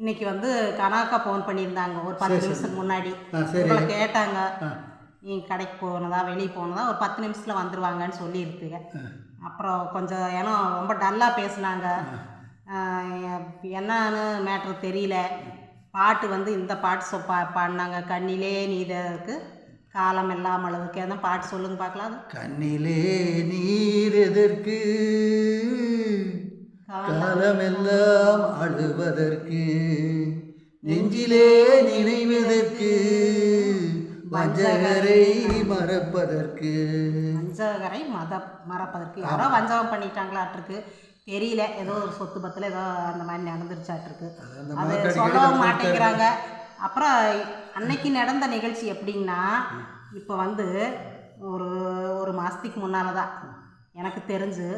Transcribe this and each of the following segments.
இன்னைக்கு வந்து கனாக்கா ஃபோன் பண்ணியிருந்தாங்க. ஒரு பத்து நிமிஷத்துக்கு முன்னாடி. உங்களை கேட்டாங்க. நீங்கள் கடைக்கு போனதா வெளியே போனதா? ஒரு பத்து நிமிஷத்தில் வந்துருவாங்கன்னு சொல்லியிருக்குங்க அப்புறம் கொஞ்சம் ஏன்னா ரொம்ப டல்லாக பேசுனாங்க. என்னன்னு மேட்ரு தெரியல. பாட்டு வந்து இந்த பாட்டு சொ பா பாடினாங்க. கண்ணிலே நீதற்கு காலம் எல்லாம் அளவுக்கு. எதுவும் பாட்டு சொல்லுங்க பார்க்கலாம். அது கண்ணிலே நீர் எதற்கு? காலமெல்லாம் அழுவதற்கு நெஞ்சிலே நினைவதற்கு வஞ்சகரை மறப்பதற்கு. வஞ்சகரை மத மறப்பதற்கு. யாரோ வஞ்சகம் பண்ணிட்டாங்களாட்டிருக்கு. தெரியல. ஏதோ ஒரு சொத்து பத்தில் ஏதோ அந்த மாதிரி நடந்துருச்சாட்டிருக்கு. அது சொல்லவும் மாட்டேங்கிறாங்க. அப்புறம் அன்னைக்கு நடந்த நிகழ்ச்சி எப்படின்னா இப்போ வந்து ஒரு ஒரு மாதத்துக்கு முன்னால் தான் எனக்கு தெரிஞ்சு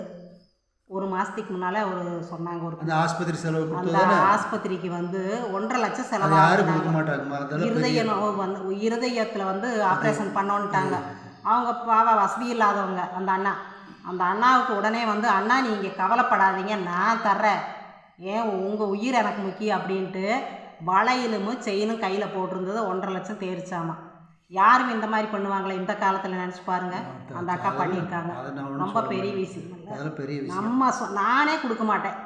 ஒரு மாதத்துக்கு முன்னால் ஒரு சொன்னாங்க ஒரு அந்த ஆஸ்பத்திரி செலவு அந்த ஆஸ்பத்திரிக்கு வந்து ஒன்றரை லட்சம் அது யாரும் கொடுக்க அதெல்லாம் இருதய வந்து இருதயத்தில் வந்து ஆப்ரேஷன் பண்ணோன்ட்டாங்க. அவங்க பாவா வசதி இல்லாதவங்க அந்த அண்ணா. அந்த அண்ணாவுக்கு உடனே வந்து அண்ணா நீங்கள் கவலைப்படாதீங்க நான் தர்றேன். ஏன் உங்கள் உயிர் எனக்கு முக்கியம் அப்படின்ட்டு வளையலும் செயினும் கையில் போட்டிருந்தது. ஒன்றரை லட்சம் தேரிச்சாமா. யாரும் இந்த மாதிரி பண்ணுவாங்களே இந்த காலத்தில் நினச்சி பாருங்க. அந்த அக்கா பண்ணியிருக்காங்க. ரொம்ப பெரிய. விஷயம். பெரிய நம்ம சொ நானே கொடுக்க மாட்டேன்.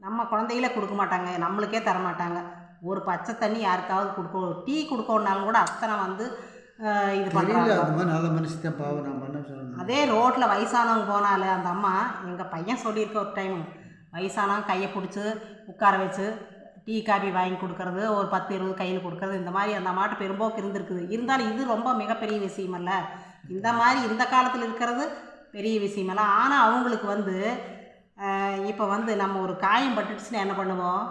நம்ம குழந்தைகளே கொடுக்க மாட்டாங்க. நம்மளுக்கே தர மாட்டாங்க. ஒரு பச்சை தண்ணி யாருக்காவது கொடுக்க டீ கொடுக்கணுன்னாலும் கூட அத்தனை வந்து இது பண்ணுறாங்க அதே ரோட்டில் வயசானவங்க போனாலே அந்த அம்மா எங்கள் பையன் சொல்லியிருக்க ஒரு டைம் வயசானவங்க கையை பிடிச்சி உட்கார வச்சு டீ காபி வாங்கி கொடுக்கறது ஒரு பத்து இருபது கையில் கொடுக்கறது இந்த மாதிரி அந்த மாட்டு பெரும்போக்கு இருந்திருக்குது. இருந்தாலும் இது ரொம்ப மிகப்பெரிய விஷயமல்ல. இந்த மாதிரி இந்த காலத்தில் இருக்கிறது பெரிய விஷயமல்ல. ஆனால் அவங்களுக்கு வந்து இப்போ வந்து நம்ம ஒரு காயம் பட்டுடுச்சுன்னா என்ன பண்ணுவோம்?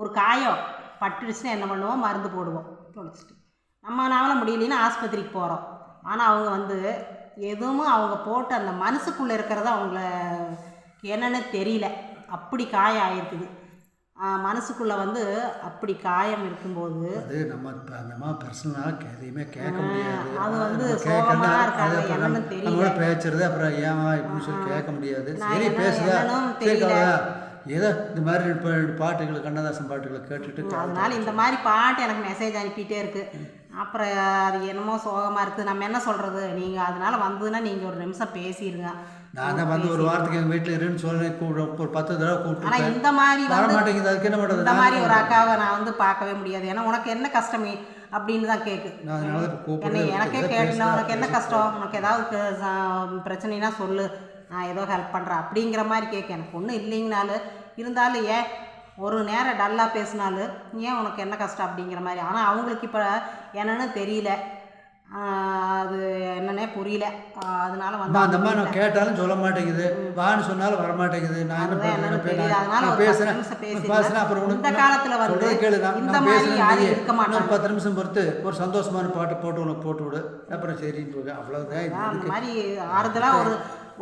ஒரு காயம் பட்டுடுச்சுன்னா என்ன பண்ணுவோம்? மருந்து போடுவோம். தொலைச்சிட்டு. நம்மளால முடியலன்னா ஆஸ்பத்திரிக்கு போகிறோம் ஆனால் அவங்க வந்து எதுவும் அவங்க போட்டு அந்த மனசுக்குள்ளே இருக்கிறத அவங்கள என்னென்னு தெரியல. அப்படி காயம் ஆயிருக்குது. மனசுக்குள்ளே வந்து அப்படி காயம் இருக்கும்போது அது நம்ம மாதிரி பர்சனலாக எதையுமே கேட்க முடியாது. அது வந்து நம்ம சோகமா கேட்கறதா- இருக்காங்க, அது அப்புறம் என்னன்னு நம்ம- தெரியல. பேசுறது அப்புறம் ஏமா இப்படின்னு சொல்லி கேட்க முடியாது. சரி பேசுதா? தெரியல. ஏதோ இந்த மாதிரி பாட்டுகளை கண்ணதாசன் பாட்டுகளை கேட்டுட்டு அதனால இந்த மாதிரி பாட்டு எனக்கு மெசேஜ் அனுப்பிட்டே இருக்கு. அப்புறம் அது என்னமோ சோகமாக இருக்குது. நம்ம என்ன சொல்கிறது நீங்கள் அதனால வந்ததுன்னா நீங்கள் ஒரு நிமிஷம் பேசிடுங்க நான் தான் வந்து ஒரு வாரத்துக்கு எங்கள் வீட்டில் இருன்னு சொல்லி ஒரு பத்து தடவை ஆனால் கூப்பிட்டு இந்த மாதிரி வர மாட்டேங்குது. அதுக்கு என்ன பண்ணுறது இந்த மாதிரி ஒரு அக்காவை நான் வந்து பார்க்கவே முடியாது. ஏன்னா உனக்கு என்ன கஷ்டமே அப்படின்னு தான் கேட்கு நான் அதனால தான் இப்போ என்னை கூப்பிடுறது எனக்கே கேட்டுனா உனக்கு என்ன கஷ்டம்? உனக்கு ஏதாவது பிரச்சனைனா சொல்லு. நான் ஏதோ ஹெல்ப் பண்ணுறேன் அப்படிங்கிற மாதிரி கேட்க எனக்கு ஒன்றும் இல்லைங்கனாலும் இருந்தாலும் ஏன் ஒரு நேரம் டல்லாக பேசினாலும் ஏன் உனக்கு என்ன கஷ்டம் அப்படிங்கிற மாதிரி. ஆனால் அவங்களுக்கு இப்போ என்னன்னு தெரியல. அது என்னன்னே புரியல. அதனால வந்து அந்த அம்மா நான் கேட்டாலும் சொல்ல மாட்டேங்குது. வான்னு சொன்னாலும் வர மாட்டேங்குது. நான் என்ன நிமிஷம் பேசிடுங்க. பேசுகிறேன் அப்புறம் இந்த காலத்துல வந்து கேளு நான் இந்த நான் மாதிரி பேசுறேன் இருக்க. இன்னொரு பத்து நிமிஷம் பொறுத்து ஒரு சந்தோஷமான பாட்டு போட்டு உனக்கு போட்டு விடு. அப்புறம் சரின்னு போக அவ்வளோதான் இது அந்த. மாதிரி ஆறுதலாக ஒரு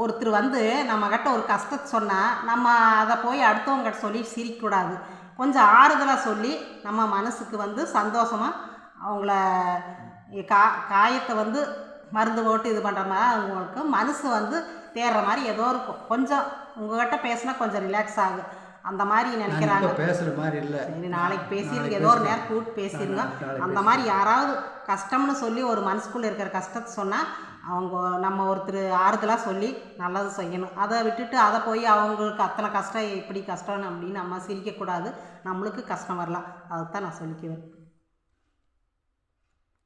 ஒருத்தர் வந்து நம்ம கிட்ட ஒரு கஷ்டத்தை சொன்னால் நம்ம அதை போய் அடுத்தவங்க சொல்லி சிரிக்கக்கூடாது. கொஞ்சம் ஆறுதலாக சொல்லி நம்ம மனசுக்கு வந்து சந்தோஷமாக அவங்கள கா காயத்தை வந்து மருந்து போட்டு இது பண்ணுற மாதிரி அவங்களுக்கு மனசு வந்து தேடுற மாதிரி ஏதோ இருக்கும். கொஞ்சம் உங்ககிட்ட பேசினா கொஞ்சம் ரிலாக்ஸ் ஆகும் அந்த மாதிரி நான் நினைக்கிறாங்க. பேசுகிற மாதிரி இல்லை. சரி நாளைக்கு பேசிடுங்க நாளைக்கு ஏதோ ஒரு. நேரம் கூப்பிட்டு பேசிடுங்க அந்த மாதிரி யாராவது கஷ்டம்னு சொல்லி ஒரு மனசுக்குள்ளே இருக்கிற கஷ்டத்தை சொன்னால் அவங்க நம்ம ஒருத்தர் ஆறுதலாக சொல்லி நல்லது செய்யணும். அதை விட்டுட்டு அதை போய் அவங்களுக்கு அத்தனை கஷ்டம் இப்படி கஷ்டம் அப்படின்னு நம்ம சிரிக்கக்கூடாது. நம்மளுக்கு கஷ்டம் வரலாம். அதுதான் நான் சொல்லிக்குவேன்.